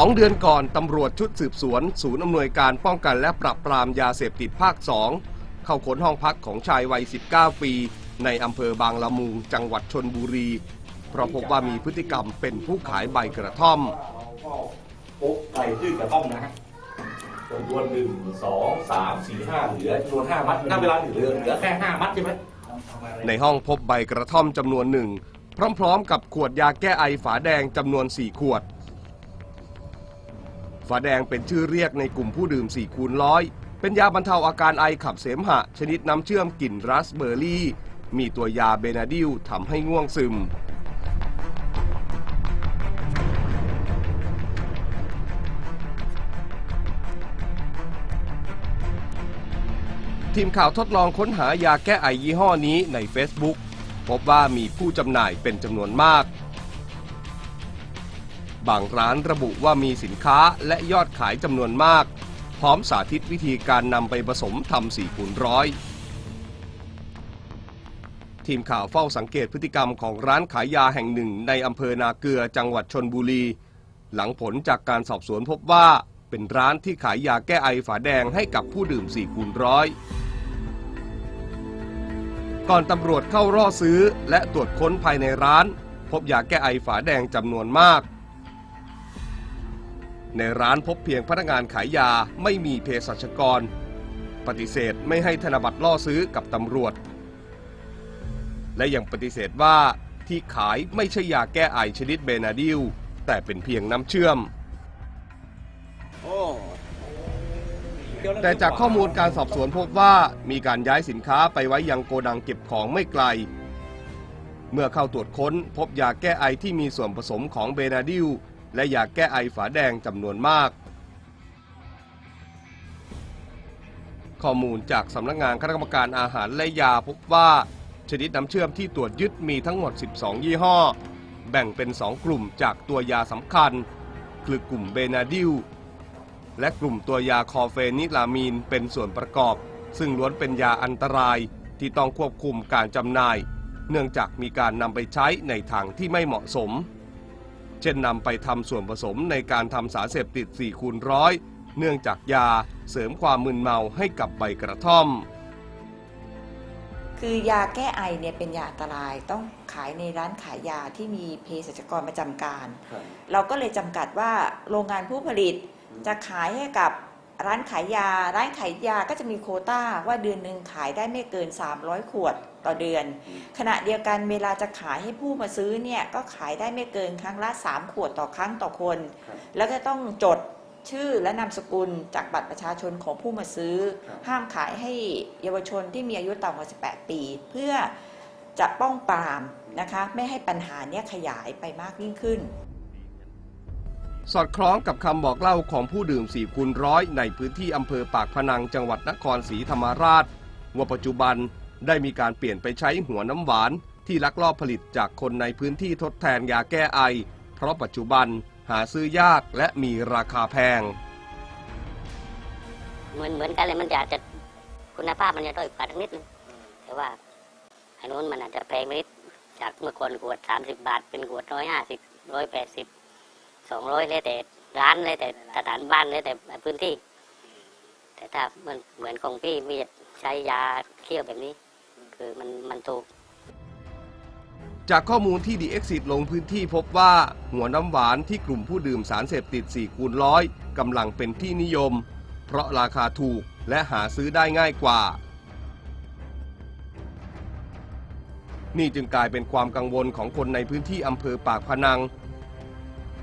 สองเดือนก่อนตำรวจชุดสืบสวน ศูนย์อำนวยการป้องกันและปราบปรามยาเสพติดภาค2เข้าค้นห้องพักของชายวัย 19 ปี ในอำเภอบางละมุงจังหวัดชนบุรี เพราะพบว่ามีพฤติกรรมเป็นผู้ขายใบกระท่อมก็ปุ๊บใส่พืชกระท่อมนะฮะจำนวนหนึ่งสองสามสี่ห้าเหลือจำนวนห้ามัดณเวลาเหลือเหลือแค่ห้ามัดใช่ไหมในห้องพบใบกระท่อมจำนวนหนึ่งพร้อม ๆ กับขวดยาแก้ไอฝาแดงจำนวน 4 ขวด ฝาแดงเป็นชื่อเรียกในกลุ่มผู้ดื่ม4คูณร้อยเป็นยาบรรเทาอาการไอขับเสมหะ ชนิดน้ำเชื่อมกลิ่นราสเบอร์รี่ มีตัวยาเบนาดิลทำให้ง่วงซึม ทีมข่าวทดลองค้นหายาแก้ไอยี่ห้อนี้ใน Facebook พบว่ามีผู้จำหน่ายเป็นจำนวนมาก บางร้านระบุว่ามีสินค้าและยอดขายจำนวนมาก พร้อมสาธิตวิธีการนำไปผสมทำสี่คูณร้อยทีมข่าวเฝ้าสังเกตพฤติกรรมของร้านขายยาแห่งหนึ่งในอำเภอนาเกลือจังหวัดชนบุรี หลังผลจากการสอบสวนพบว่าเป็นร้านที่ขายยาแก้ไอฝาแดงให้กับผู้ดื่มสี่คูณร้อยก่อนตำรวจเข้าร่อซื้อและตรวจค้นภายในร้าน พบยาแก้ไอฝาแดงจำนวนมาก ในร้านพบเพียงพนักงานขายยาไม่มีเภสัชกร ปฏิเสธไม่ให้ธนบัตรล่อซื้อกับตำรวจ และยังปฏิเสธว่าที่ขายไม่ใช่ยาแก้ไอชนิดเบนาดิลแต่เป็นเพียงน้ำเชื่อม แต่จากข้อมูลการสอบสวนพบว่ามีการย้ายสินค้าไปไว้ยังโกดังเก็บของไม่ไกล เมื่อเข้าตรวจค้นพบยาแก้ไอที่มีส่วนผสมของเบนาดิล และยาแก้ไอฝาแดงจำนวนมาก ข้อมูลจากสำนักงานคณะกรรมการอาหารและยาพบว่า ชนิดน้ำเชื่อมที่ตรวจยึดมีทั้งหมด 12 ยี่ห้อ แบ่งเป็น 2 กลุ่มจากตัวยาสำคัญ คือกลุ่มเบนาดิลและกลุ่มตัวยาคอเฟนิลามีนเป็นส่วนประกอบ ซึ่งล้วนเป็นยาอันตรายที่ต้องควบคุมการจำหน่าย เนื่องจากมีการนำไปใช้ในทางที่ไม่เหมาะสม เช่นนำไปทำส่วนผสมในการทำสารเสพติด4คูณร้อยเนื่องจากยาเสริมความมึนเมาให้กับใบกระท่อม คือยาแก้ไอเนี่ยเป็นยาอันตรายต้องขายในร้านขายยาที่มีเภสัชกรประจำการ เราก็เลยจำกัดว่าโรงงานผู้ผลิตจะขายให้กับ ร้านขายยา ร้านขายยาก็จะมีโควต้าว่าเดือนหนึ่งขายได้ไม่เกิน 300 ขวดต่อเดือน ขณะเดียวกันเวลาจะขายให้ผู้มาซื้อเนี่ยก็ขายได้ไม่เกินครั้งละ 3 ขวดต่อครั้งต่อคน แล้วก็ต้องจดชื่อและนามสกุลจากบัตรประชาชนของผู้มาซื้อ ห้ามขายให้เยาวชนที่มีอายุต่ำกว่า 18 ปี เพื่อจะป้องปรามนะคะไม่ให้ปัญหาเนี้ยขยายไปมากยิ่งขึ้น สอดคล้องกับคำบอกเล่าของผู้ดื่ม4คูณร้อยในพื้นที่อำเภอปากพนังจังหวัดนครศรีธรรมราช ว่าปัจจุบันได้มีการเปลี่ยนไปใช้หัวน้ำหวานที่ลักลอบผลิตจากคนในพื้นที่ทดแทนยาแก้ไอ เพราะปัจจุบันหาซื้อยากและมีราคาแพง เหมือนเหมือนกันเลยมันจะอาจจะคุณภาพมันจะด้อยกว่านิดนึงแต่ว่าอันนู้นมันอาจจะแพงไปนิดจากเมื่อก่อนขวดสามสิบบาท เป็นขวดร้อยห้าสิบร้อยแปดสิบ สองร้อยเลยแต่ร้านเลยแต่สถานบ้านเลยแต่พื้นที่ แต่ถ้ามันเหมือนของพี่มีใช้ยาเคี่ยวแบบนี้ คือมันมันถูก จากข้อมูลที่ดีเอ็กซิลงพื้นที่พบว่าหัวน้ำหวานที่กลุ่มผู้ดื่มสารเสพติด4คูณร้อยกำลังเป็นที่นิยม เพราะราคาถูกและหาซื้อได้ง่ายกว่า นี่จึงกลายเป็นความกังวลของคนในพื้นที่อำเภอปากพนัง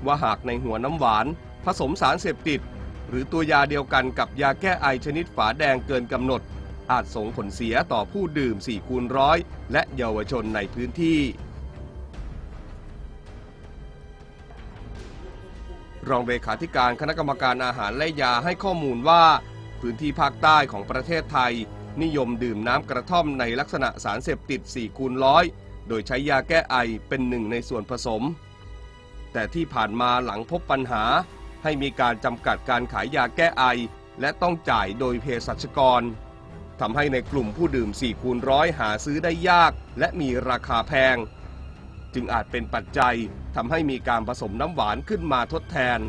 ว่าหากในหัวน้ำหวาน ผสมสารเสพติด หรือตัวยาเดียวกันกับยาแก้ไอชนิดฝาแดงเกินกำหนด อาจส่งผลเสียต่อผู้ดื่ม4คูณร้อยและเยาวชนในพื้นที่ รองเลขาธิการคณะกรรมการอาหารและยาให้ข้อมูลว่า พื้นที่ภาคใต้ของประเทศไทย นิยมดื่มน้ำกระท่อมในลักษณะสารเสพติด4คูณร้อยโดยใช้ยาแก้ไอเป็นหนึ่งในส่วนผสม แต่ที่ผ่านมาหลังพบปัญหา ให้มีการจำกัดการขายยาแก้ไอ และต้องจ่ายโดยเภสัชกรทำให้ในกลุ่มผู้ดื่ม4คูณร้อยหาซื้อได้ยาก และมีราคาแพง จึงอาจเป็นปัจจัยทำให้มีการผสมน้ำหวานขึ้นมาทดแทน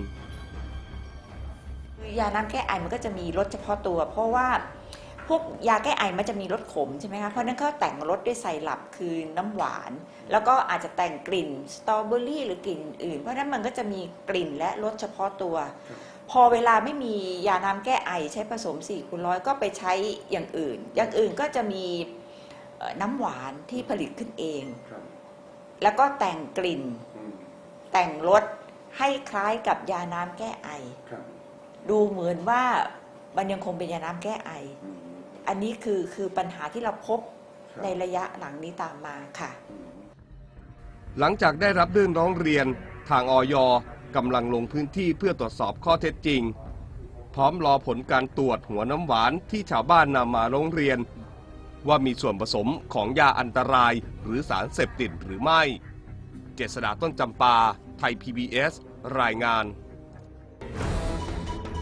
ยาน้ำแก้ไอมันก็จะมีรสเฉพาะตัว เพราะว่า พวกยาแก้ไอมันจะมีรสขมใช่ไหมคะ เพราะฉะนั้นเขาแต่งรสด้วยไซรัปคือน้ำหวาน แล้วก็อาจจะแต่งกลิ่นสตรอเบอรี่หรือกลิ่นอื่น เพราะฉะนั้นมันก็จะมีกลิ่นและรสเฉพาะตัว พอเวลาไม่มียาน้ำแก้ไอใช้ผสม4คูณร้อยก็ไปใช้อย่างอื่น อย่างอื่นก็จะมีเอ่อน้ำหวานที่ผลิตขึ้นเอง แล้วก็แต่งกลิ่น แต่งรสให้คล้ายกับยาน้ำแก้ไอ ดูเหมือนว่ามันยังคงเป็นยาน้ำแก้ไอ อันนี้คือคือปัญหาที่เราพบในระยะหลังนี้ตามมาค่ะ หลังจากได้รับเรื่องร้องเรียนทางออยกำลังลงพื้นที่เพื่อตรวจสอบข้อเท็จจริง พร้อมรอผลการตรวจหัวน้ำหวานที่ชาวบ้านนำมาร้องเรียน ว่ามีส่วนผสมของยาอันตรายหรือสารเสพติดหรือไม่ เจษดาต้นจำปา ไทย PBS รายงาน